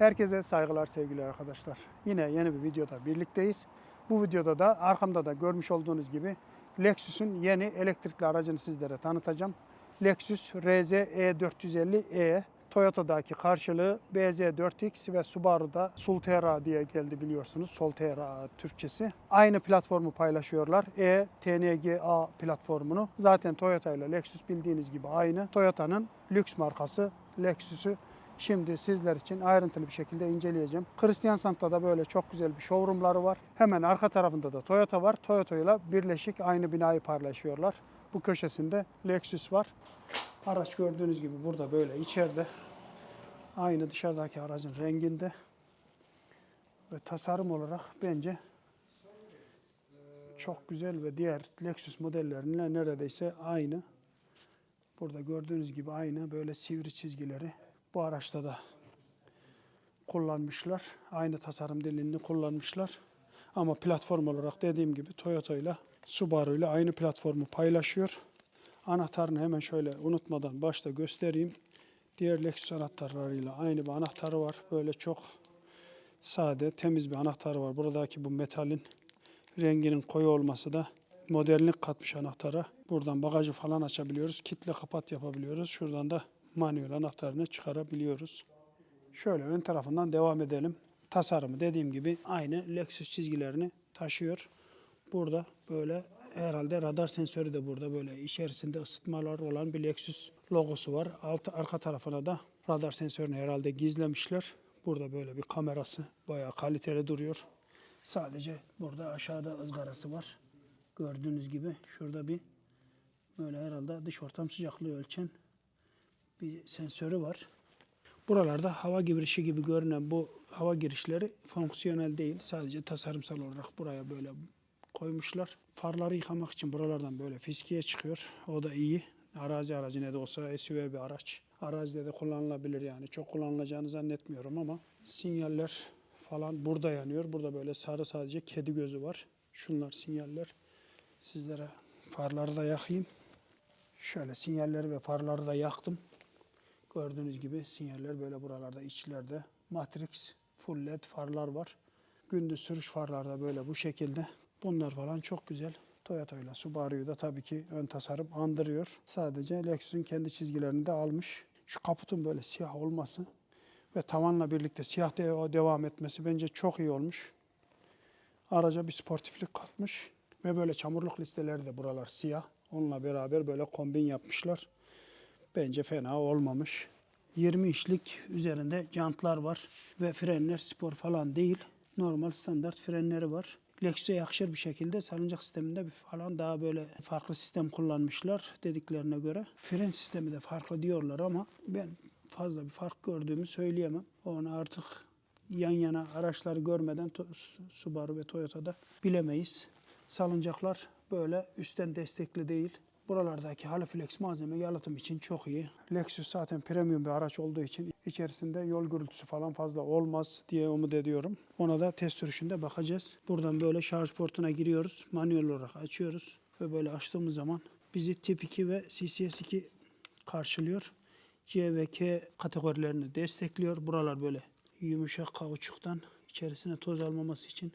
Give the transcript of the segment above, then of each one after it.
Herkese saygılar sevgili arkadaşlar. Yine yeni bir videoda birlikteyiz. Bu videoda da arkamda da görmüş olduğunuz gibi Lexus'un yeni elektrikli aracını sizlere tanıtacağım. Lexus RZ E450e Toyota'daki karşılığı BZ4X ve Subaru'da Solterra diye geldi biliyorsunuz. Solterra Türkçesi. Aynı platformu paylaşıyorlar. E TNGA platformunu. Zaten Toyota ile Lexus bildiğiniz gibi aynı. Toyota'nın lüks markası Lexus'u Şimdi sizler için ayrıntılı bir şekilde inceleyeceğim. Kristiansand'da da böyle çok güzel bir showroomları var. Hemen arka tarafında da Toyota var. Toyota ile birleşik aynı binayı paylaşıyorlar. Bu köşesinde Lexus var. Araç gördüğünüz gibi burada böyle içeride. Aynı dışarıdaki aracın renginde. Ve tasarım olarak bence çok güzel ve diğer Lexus modelleriyle neredeyse aynı. Burada gördüğünüz gibi aynı böyle sivri çizgileri bu araçta da kullanmışlar. Aynı tasarım dilini kullanmışlar. Ama platform olarak dediğim gibi Toyota ile Subaru ile aynı platformu paylaşıyor. Anahtarını hemen şöyle unutmadan başta göstereyim. Diğer Lexus anahtarlarıyla aynı bir anahtarı var. Böyle çok sade, temiz bir anahtarı var. Buradaki bu metalin renginin koyu olması da modernlik katmış anahtara. Buradan bagajı falan açabiliyoruz. Kitle kapat yapabiliyoruz. Şuradan da manuel anahtarını çıkarabiliyoruz. Şöyle ön tarafından devam edelim. Tasarımı dediğim gibi aynı Lexus çizgilerini taşıyor. Burada böyle herhalde radar sensörü de burada böyle içerisinde ısıtmalar olan bir Lexus logosu var. Alt, arka tarafına da radar sensörünü herhalde gizlemişler. Burada böyle bir kamerası bayağı kaliteli duruyor. Sadece burada aşağıda ızgarası var. Gördüğünüz gibi şurada bir böyle herhalde dış ortam sıcaklığı ölçen bir sensörü var. Buralarda hava girişi gibi görünen bu hava girişleri fonksiyonel değil. Sadece tasarımsal olarak buraya böyle koymuşlar. Farları yıkamak için buralardan böyle fiskiye çıkıyor. O da iyi. Arazi aracı ne de olsa SUV bir araç. Arazide de kullanılabilir yani. Çok kullanılacağını zannetmiyorum ama sinyaller falan burada yanıyor. Burada böyle sarı sadece kedi gözü var. Şunlar sinyaller. Sizlere farları da yakayım. Şöyle sinyalleri ve farları da yaktım. Gördüğünüz gibi sinyaller böyle buralarda içlerde. Matrix full led farlar var. Gündüz sürüş farları da böyle bu şekilde. Bunlar falan çok güzel. Toyota ile Subaru'yu da tabii ki ön tasarım andırıyor. Sadece Lexus'un kendi çizgilerini de almış. Şu kaputun böyle siyah olması ve tavanla birlikte siyah de- devam etmesi bence çok iyi olmuş. Araca bir sportiflik katmış ve böyle çamurluk listeleri de buralar siyah. Onunla beraber böyle kombin yapmışlar. Bence fena olmamış. 20 işlik üzerinde jantlar var ve frenler spor falan değil. Normal standart frenleri var. Lexus'e yakışır bir şekilde salıncak sisteminde falan daha böyle farklı sistem kullanmışlar dediklerine göre. Fren sistemi de farklı diyorlar ama ben fazla bir fark gördüğümü söyleyemem. Onu artık yan yana araçları görmeden Subaru ve Toyota'da bilemeyiz. Salıncaklar böyle üstten destekli değil. Buralardaki Haliflex malzeme yalıtım için çok iyi. Lexus zaten premium bir araç olduğu için içerisinde yol gürültüsü falan fazla olmaz diye umut ediyorum. Ona da test sürüşünde bakacağız. Buradan böyle şarj portuna giriyoruz. Manuel olarak açıyoruz. Ve böyle açtığımız zaman bizi tip 2 ve CCS 2 karşılıyor. C ve K kategorilerini destekliyor. Buralar böyle yumuşak kauçuktan içerisine toz almaması için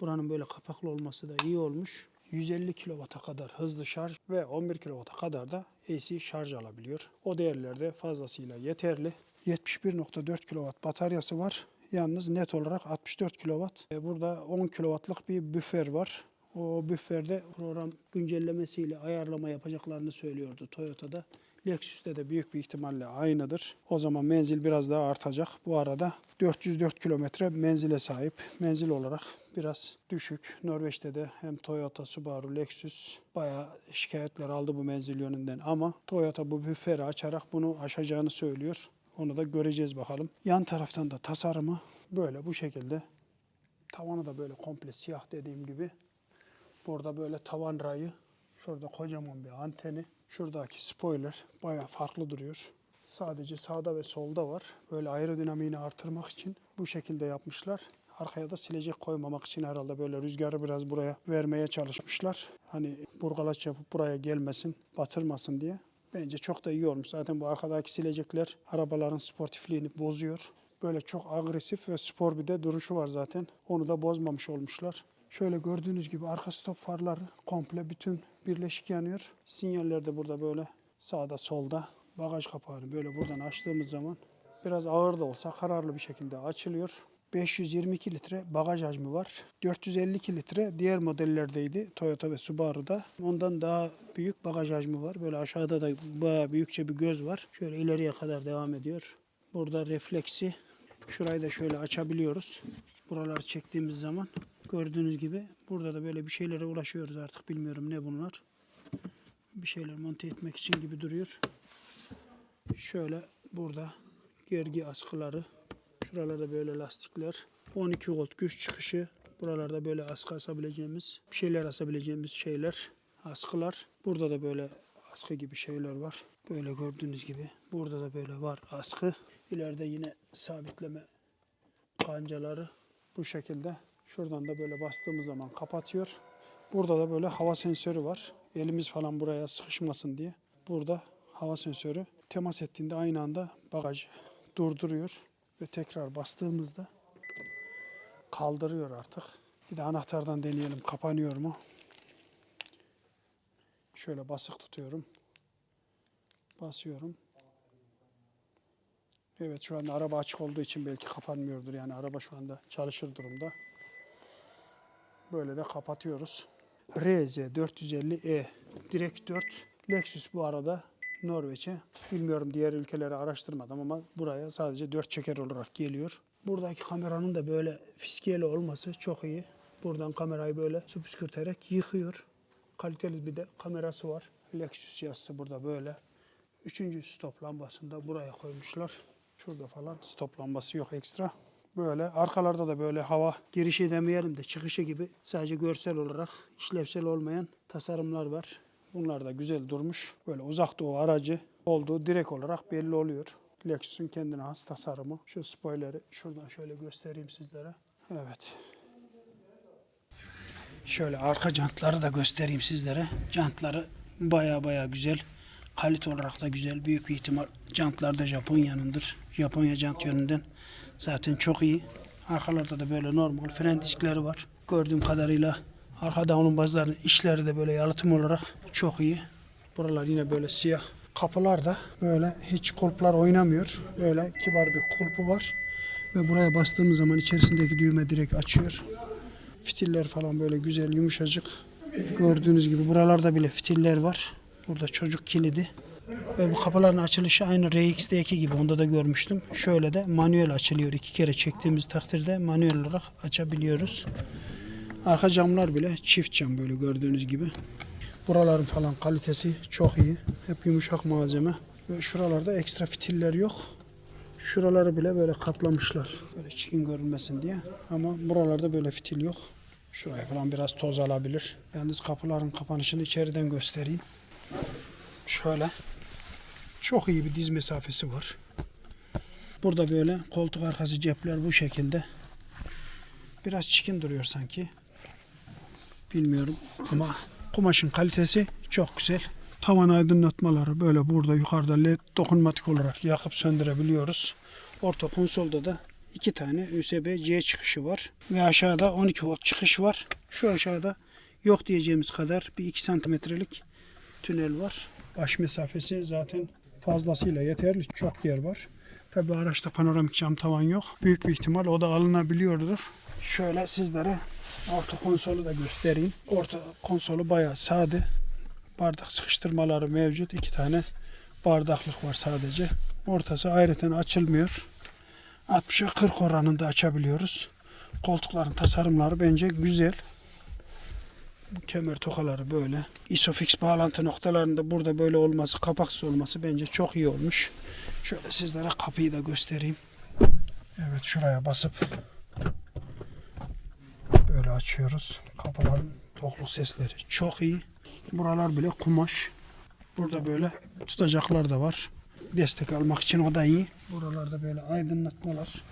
buranın böyle kapaklı olması da iyi olmuş. 150 kW'a kadar hızlı şarj ve 11 kW'a kadar da AC şarj alabiliyor. O değerlerde fazlasıyla yeterli. 71.4 kW bataryası var. Yalnız net olarak 64 kW. E, Burada 10 kW'lık bir büfer var. O büferde program güncellemesiyle ayarlama yapacaklarını söylüyordu Toyota'da. Lexus'te de büyük bir ihtimalle aynıdır. O zaman menzil biraz daha artacak. Bu arada 404 kilometre menzile sahip. Menzil olarak biraz düşük. Norveç'te de hem Toyota, Subaru, Lexus bayağı şikayetler aldı bu menzil yönünden ama Toyota bu büferi açarak bunu aşacağını söylüyor. Onu da göreceğiz bakalım. Yan taraftan da tasarımı böyle bu şekilde. Tavanı da böyle komple siyah dediğim gibi. Burada böyle tavan rayı. Şurada kocaman bir anteni. Şuradaki spoiler bayağı farklı duruyor. Sadece sağda ve solda var. Böyle aerodinamiğini artırmak için bu şekilde yapmışlar. Arkaya da silecek koymamak için herhalde böyle rüzgarı biraz buraya vermeye çalışmışlar. Hani burgalaç yapıp buraya gelmesin, batırmasın diye. Bence çok da iyi olmuş. Zaten bu arkadaki silecekler arabaların sportifliğini bozuyor. Böyle çok agresif ve spor bir de duruşu var zaten. Onu da bozmamış olmuşlar. Şöyle gördüğünüz gibi arka stop farları komple bütün birleşik yanıyor. Sinyaller de burada böyle sağda solda. Bagaj kapağını böyle buradan açtığımız zaman biraz ağır da olsa kararlı bir şekilde açılıyor. 522 litre bagaj hacmi var. 452 litre diğer modellerdeydi Toyota ve Subaru'da. Ondan daha büyük bagaj hacmi var. Böyle aşağıda da bayağı büyükçe bir göz var. Şöyle ileriye kadar devam ediyor. Burada refleksi. Şurayı da şöyle açabiliyoruz. Buraları çektiğimiz zaman gördüğünüz gibi burada da böyle bir şeylere ulaşıyoruz artık bilmiyorum ne bunlar. Bir şeyler monte etmek için gibi duruyor. Şöyle burada gergi askıları. Şuralarda böyle lastikler. 12 volt güç çıkışı. Buralarda böyle askı asabileceğimiz, bir şeyler asabileceğimiz şeyler, askılar. Burada da böyle askı gibi şeyler var. Böyle gördüğünüz gibi. Burada da böyle var askı. İleride yine sabitleme kancaları bu şekilde. Şuradan da böyle bastığımız zaman kapatıyor. Burada da böyle hava sensörü var. Elimiz falan buraya sıkışmasın diye. Burada hava sensörü temas ettiğinde aynı anda bagajı durduruyor ve tekrar bastığımızda kaldırıyor artık. Bir de anahtardan deneyelim kapanıyor mu? Şöyle basık tutuyorum. Basıyorum. Evet şu anda araba açık olduğu için belki kapanmıyordur. Yani araba şu anda çalışır durumda. Böyle de kapatıyoruz. RZ 450E Direkt 4 Lexus bu arada Norveç'e. Bilmiyorum diğer ülkeleri araştırmadım ama buraya sadece 4 çeker olarak geliyor. Buradaki kameranın da böyle fiskiyeli olması çok iyi. Buradan kamerayı böyle su püskürterek yıkıyor. Kaliteli bir de kamerası var. Lexus yazısı burada böyle. Üçüncü stop lambasını da buraya koymuşlar. Şurada falan stop lambası yok ekstra. Böyle arkalarda da böyle hava girişi demeyelim de çıkışı gibi sadece görsel olarak işlevsel olmayan tasarımlar var. Bunlar da güzel durmuş. Böyle uzak doğu aracı olduğu direkt olarak belli oluyor. Lexus'un kendine has tasarımı. Şu spoiler'i şuradan şöyle göstereyim sizlere. Evet. Şöyle arka jantları da göstereyim sizlere. Jantları baya baya güzel. Kalite olarak da güzel. Büyük bir ihtimal jantlar da Japonya'nındır. Japonya jant yönünden zaten çok iyi. Arkalarda da böyle normal fren diskleri var. Gördüğüm kadarıyla arkada onun bazılarının işleri de böyle yalıtım olarak çok iyi. Buralar yine böyle siyah. Kapılar da böyle hiç kulplar oynamıyor. Böyle kibar bir kulpu var. Ve buraya bastığımız zaman içerisindeki düğme direkt açıyor. Fitiller falan böyle güzel yumuşacık. Gördüğünüz gibi buralarda bile fitiller var. Burada çocuk kilidi. Ve bu kapıların açılışı aynı RX'deki gibi onda da görmüştüm. Şöyle de manuel açılıyor. İki kere çektiğimiz takdirde manuel olarak açabiliyoruz. Arka camlar bile çift cam böyle gördüğünüz gibi. Buraların falan kalitesi çok iyi. Hep yumuşak malzeme. Ve şuralarda ekstra fitiller yok. Şuraları bile böyle kaplamışlar. Böyle çirkin görünmesin diye. Ama buralarda böyle fitil yok. Şuraya falan biraz toz alabilir. Yalnız kapıların kapanışını içeriden göstereyim. Şöyle. Çok iyi bir diz mesafesi var. Burada böyle koltuk arkası cepler bu şekilde. Biraz çikin duruyor sanki. Bilmiyorum ama kumaşın kalitesi çok güzel. Tavan aydınlatmaları böyle burada yukarıda led dokunmatik olarak yakıp söndürebiliyoruz. Orta konsolda da iki tane USB-C çıkışı var. Ve aşağıda 12 volt çıkış var. Şu aşağıda yok diyeceğimiz kadar bir 2 santimetrelik tünel var. Baş mesafesi zaten fazlasıyla yeterli. Çok yer var. Tabi araçta panoramik cam tavan yok. Büyük bir ihtimal o da alınabiliyordur. Şöyle sizlere orta konsolu da göstereyim. Orta konsolu bayağı sade. Bardak sıkıştırmaları mevcut. İki tane bardaklık var sadece. Ortası ayrıca açılmıyor. 60'a 40 oranında açabiliyoruz. Koltukların tasarımları bence güzel. Bu kemer tokaları böyle. Isofix bağlantı noktalarında burada böyle olması, kapaksız olması bence çok iyi olmuş. Şöyle sizlere kapıyı da göstereyim. Evet şuraya basıp böyle açıyoruz. Kapıların tokluk sesleri çok iyi. Buralar bile kumaş. Burada böyle tutacaklar da var. Destek almak için o da iyi. Buralarda böyle aydınlatmalar.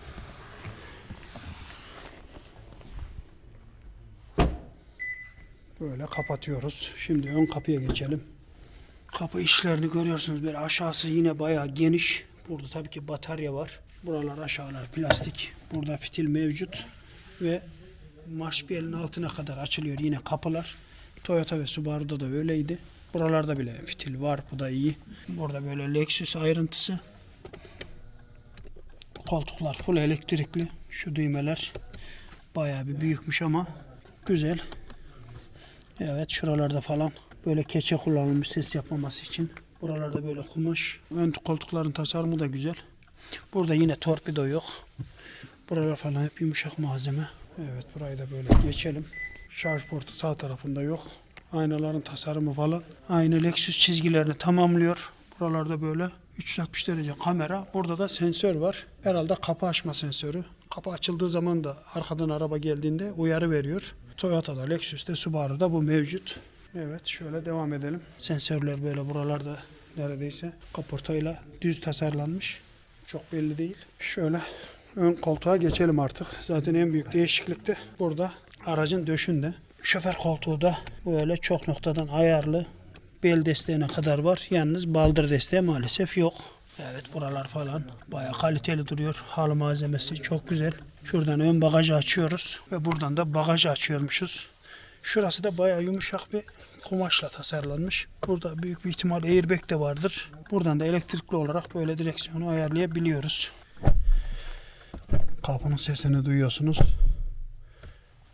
Böyle kapatıyoruz. Şimdi ön kapıya geçelim. Kapı işlerini görüyorsunuz. Böyle aşağısı yine bayağı geniş. Burada tabii ki batarya var. Buralar aşağılar plastik. Burada fitil mevcut ve marş bir elin altına kadar açılıyor yine kapılar. Toyota ve Subaru'da da öyleydi. Buralarda bile fitil var. Bu da iyi. Burada böyle Lexus ayrıntısı. Koltuklar full elektrikli. Şu düğmeler bayağı bir büyükmüş ama güzel. Evet şuralarda falan böyle keçe kullanılmış ses yapmaması için. Buralarda böyle kumaş. Ön koltukların tasarımı da güzel. Burada yine torpido yok. Buralar falan hep yumuşak malzeme. Evet burayı da böyle geçelim. Şarj portu sağ tarafında yok. Aynaların tasarımı falan aynı Lexus çizgilerini tamamlıyor. Buralarda böyle 360 derece kamera. Burada da sensör var. Herhalde kapı açma sensörü. Kapı açıldığı zaman da arkadan araba geldiğinde uyarı veriyor. Toyota'da, Lexus'te, Subaru'da bu mevcut. Evet şöyle devam edelim. Sensörler böyle buralarda neredeyse kaportayla düz tasarlanmış. Çok belli değil. Şöyle ön koltuğa geçelim artık. Zaten en büyük değişiklik de burada aracın döşünde. Şoför koltuğu da böyle çok noktadan ayarlı. Bel desteğine kadar var. Yalnız baldır desteği maalesef yok. Evet buralar falan bayağı kaliteli duruyor. Halı malzemesi çok güzel. Şuradan ön bagajı açıyoruz ve buradan da bagajı açıyormuşuz. Şurası da bayağı yumuşak bir kumaşla tasarlanmış. Burada büyük bir ihtimal airbag de vardır. Buradan da elektrikli olarak böyle direksiyonu ayarlayabiliyoruz. Kapının sesini duyuyorsunuz.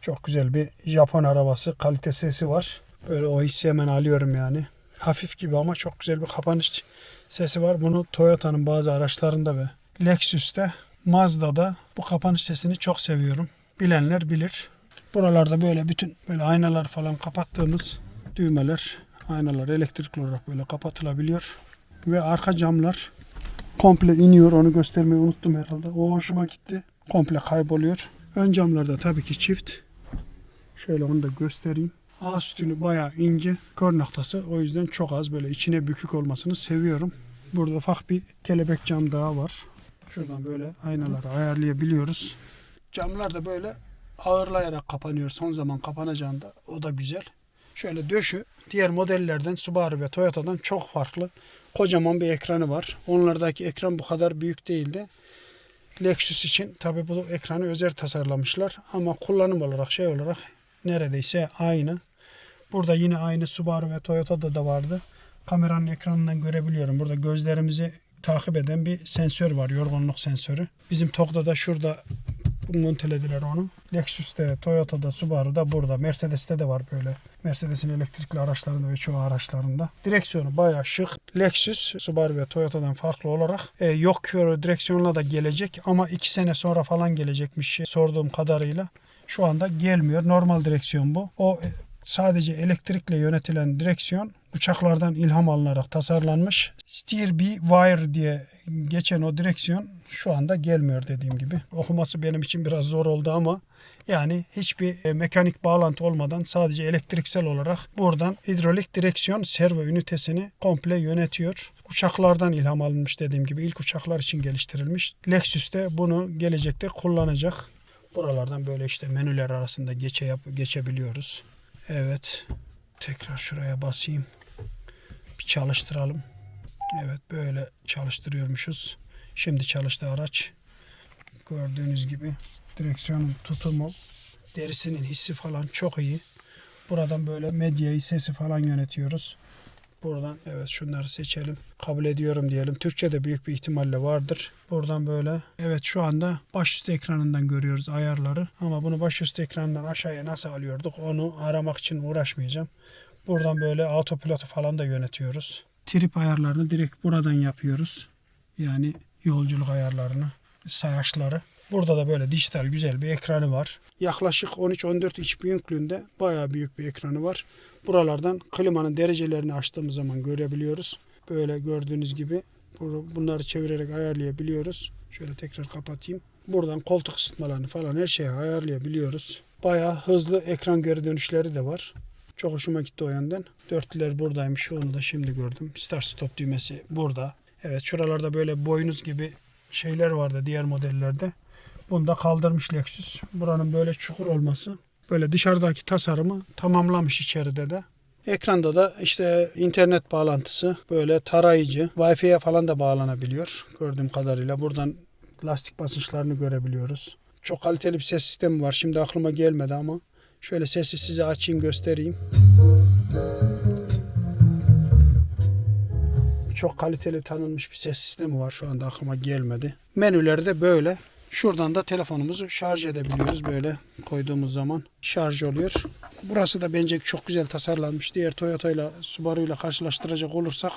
Çok güzel bir Japon arabası kalite sesi var. Böyle o hissi hemen alıyorum yani. Hafif gibi ama çok güzel bir kapanış sesi var. Bunu Toyota'nın bazı araçlarında ve Lexus'te, Mazda'da bu kapanış sesini çok seviyorum. Bilenler bilir. Buralarda böyle bütün böyle aynalar falan kapattığımız düğmeler, aynalar elektrikli olarak böyle kapatılabiliyor. Ve arka camlar komple iniyor. Onu göstermeyi unuttum herhalde. O hoşuma gitti. Komple kayboluyor. Ön camlarda tabii ki çift. Şöyle onu da göstereyim. A sütünü bayağı ince. Kör noktası. O yüzden çok az böyle içine bükük olmasını seviyorum. Burada ufak bir kelebek cam daha var. Şuradan böyle aynaları ayarlayabiliyoruz. Camlar da böyle ağırlayarak kapanıyor. Son zaman kapanacağında o da güzel. Şöyle döşü diğer modellerden Subaru ve Toyota'dan çok farklı. Kocaman bir ekranı var. Onlardaki ekran bu kadar büyük değildi. Lexus için tabi bu ekranı özel tasarlamışlar ama kullanım olarak şey olarak neredeyse aynı. Burada yine aynı Subaru ve Toyota'da da vardı. Kameranın ekranından görebiliyorum. Burada gözlerimizi takip eden bir sensör var. Yorgunluk sensörü. Bizim TOG'da da şurada montelediler onu. Lexus'te, Toyota'da, Subaru'da burada. Mercedes'te de var böyle. Mercedes'in elektrikli araçlarında ve çoğu araçlarında. Direksiyonu bayağı şık. Lexus, Subaru ve Toyota'dan farklı olarak e, yok direksiyonla da gelecek ama 2 sene sonra falan gelecekmiş sorduğum kadarıyla. Şu anda gelmiyor. Normal direksiyon bu. O e, sadece elektrikle yönetilen direksiyon uçaklardan ilham alınarak tasarlanmış. Steer by Wire diye geçen o direksiyon şu anda gelmiyor dediğim gibi. Okuması benim için biraz zor oldu ama yani hiçbir e, mekanik bağlantı olmadan sadece elektriksel olarak buradan hidrolik direksiyon servo ünitesini komple yönetiyor. Uçaklardan ilham alınmış dediğim gibi ilk uçaklar için geliştirilmiş. Lexus de bunu gelecekte kullanacak. Buralardan böyle işte menüler arasında geçe yap geçebiliyoruz. Evet. Tekrar şuraya basayım. Bir çalıştıralım. Evet böyle çalıştırıyormuşuz. Şimdi çalıştı araç. Gördüğünüz gibi direksiyonun tutumu, derisinin hissi falan çok iyi. Buradan böyle medyayı, sesi falan yönetiyoruz. Buradan evet şunları seçelim. Kabul ediyorum diyelim. Türkçe de büyük bir ihtimalle vardır. Buradan böyle evet şu anda başüstü ekranından görüyoruz ayarları. Ama bunu başüstü ekranından aşağıya nasıl alıyorduk onu aramak için uğraşmayacağım. Buradan böyle autopilotu falan da yönetiyoruz. Trip ayarlarını direkt buradan yapıyoruz. Yani yolculuk ayarlarını, sayaçları. Burada da böyle dijital güzel bir ekranı var. Yaklaşık 13-14 inç büyüklüğünde bayağı büyük bir ekranı var. Buralardan klimanın derecelerini açtığımız zaman görebiliyoruz. Böyle gördüğünüz gibi bu- bunları çevirerek ayarlayabiliyoruz. Şöyle tekrar kapatayım. Buradan koltuk ısıtmalarını falan her şeyi ayarlayabiliyoruz. Bayağı hızlı ekran geri dönüşleri de var. Çok hoşuma gitti o yönden. Dörtlüler buradaymış. Onu da şimdi gördüm. Start stop düğmesi burada. Evet şuralarda böyle boynuz gibi şeyler vardı diğer modellerde. Bunu da kaldırmış Lexus. Buranın böyle çukur olması böyle dışarıdaki tasarımı tamamlamış içeride de. Ekranda da işte internet bağlantısı böyle tarayıcı, Wi-Fi'ye falan da bağlanabiliyor gördüğüm kadarıyla. Buradan lastik basınçlarını görebiliyoruz. Çok kaliteli bir ses sistemi var. Şimdi aklıma gelmedi ama şöyle sesi size açayım göstereyim. Çok kaliteli tanınmış bir ses sistemi var. Şu anda aklıma gelmedi. Menüleri de böyle. Şuradan da telefonumuzu şarj edebiliyoruz. Böyle koyduğumuz zaman şarj oluyor. Burası da bence çok güzel tasarlanmış. Diğer Toyota ile Subaru ile karşılaştıracak olursak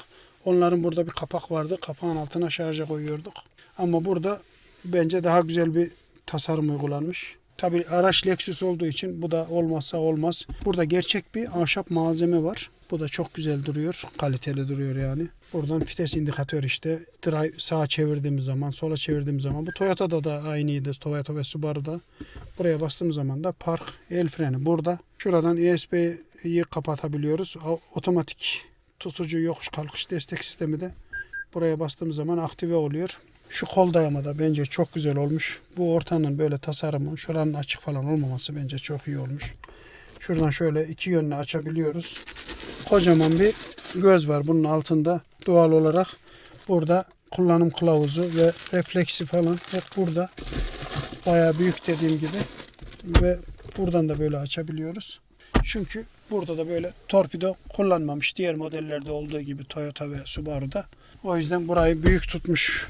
onların burada bir kapak vardı. Kapağın altına şarja koyuyorduk. Ama burada bence daha güzel bir tasarım uygulanmış. Tabi araç Lexus olduğu için bu da olmazsa olmaz. Burada gerçek bir ahşap malzeme var. Bu da çok güzel duruyor. Kaliteli duruyor yani. Buradan vites indikatör işte. Drive sağa çevirdiğimiz zaman, sola çevirdiğimiz zaman. Bu Toyota'da da aynıydı. Toyota ve Subaru'da. Buraya bastığımız zaman da park el freni burada. Şuradan ESP'yi kapatabiliyoruz. Otomatik tutucu yokuş kalkış destek sistemi de buraya bastığımız zaman aktive oluyor. Şu kol dayama da bence çok güzel olmuş. Bu ortanın böyle tasarımı, şuranın açık falan olmaması bence çok iyi olmuş. Şuradan şöyle iki yönlü açabiliyoruz. Kocaman bir göz var bunun altında. Doğal olarak burada kullanım kılavuzu ve refleksi falan hep burada. Bayağı büyük dediğim gibi. Ve buradan da böyle açabiliyoruz. Çünkü burada da böyle torpido kullanmamış. Diğer modellerde olduğu gibi Toyota ve Subaru'da. O yüzden burayı büyük tutmuş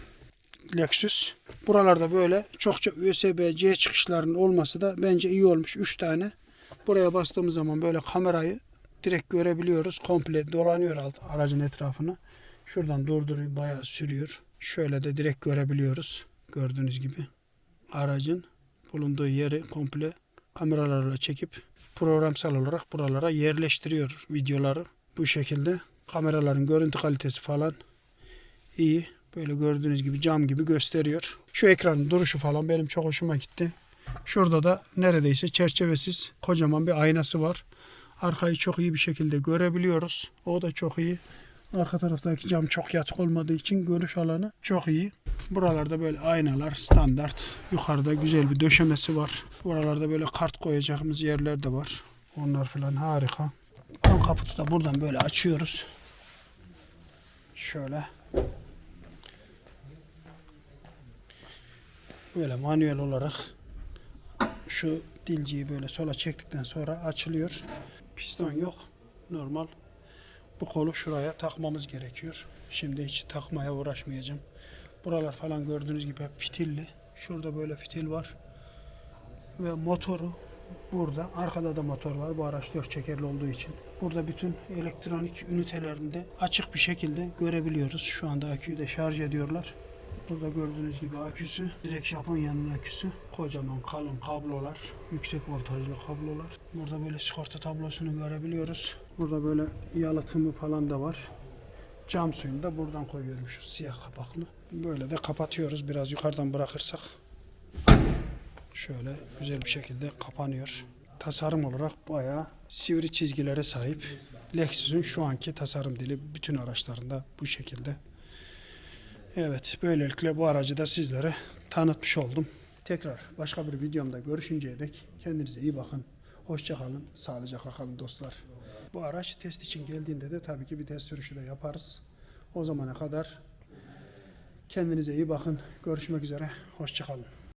Lexus. Buralarda böyle çokça USB-C çıkışlarının olması da bence iyi olmuş. 3 tane. Buraya bastığımız zaman böyle kamerayı direkt görebiliyoruz. Komple dolanıyor alt, aracın etrafını. Şuradan durduruyor, bayağı sürüyor. Şöyle de direkt görebiliyoruz. Gördüğünüz gibi. Aracın bulunduğu yeri komple kameralarla çekip programsal olarak buralara yerleştiriyor videoları. Bu şekilde kameraların görüntü kalitesi falan iyi. Böyle gördüğünüz gibi cam gibi gösteriyor. Şu ekranın duruşu falan benim çok hoşuma gitti. Şurada da neredeyse çerçevesiz kocaman bir aynası var. Arkayı çok iyi bir şekilde görebiliyoruz. O da çok iyi. Arka taraftaki cam çok yatık olmadığı için görüş alanı çok iyi. Buralarda böyle aynalar standart. Yukarıda güzel bir döşemesi var. Buralarda böyle kart koyacağımız yerler de var. Onlar falan harika. Ön kaputu da buradan böyle açıyoruz. Şöyle. Böyle manuel olarak şu dilciyi böyle sola çektikten sonra açılıyor. Piston yok. Normal. Bu kolu şuraya takmamız gerekiyor. Şimdi hiç takmaya uğraşmayacağım. Buralar falan gördüğünüz gibi hep fitilli. Şurada böyle fitil var. Ve motoru burada. Arkada da motor var. Bu araç dört çekerli olduğu için. Burada bütün elektronik ünitelerinde açık bir şekilde görebiliyoruz. Şu anda aküyü de şarj ediyorlar. Burada gördüğünüz gibi aküsü, direkt Japonya'nın aküsü. Kocaman kalın kablolar, yüksek voltajlı kablolar. Burada böyle sigorta tablosunu görebiliyoruz. Burada böyle yalıtımı falan da var. Cam suyunu da buradan koyuyorum şu siyah kapaklı. Böyle de kapatıyoruz. Biraz yukarıdan bırakırsak şöyle güzel bir şekilde kapanıyor. Tasarım olarak bayağı sivri çizgilere sahip. Lexus'un şu anki tasarım dili bütün araçlarında bu şekilde. Evet, böylelikle bu aracı da sizlere tanıtmış oldum. Tekrar başka bir videomda görüşünceye dek kendinize iyi bakın. Hoşça kalın, sağlıcakla kalın dostlar. Bu araç test için geldiğinde de tabii ki bir test sürüşü de yaparız. O zamana kadar kendinize iyi bakın. Görüşmek üzere. Hoşça kalın.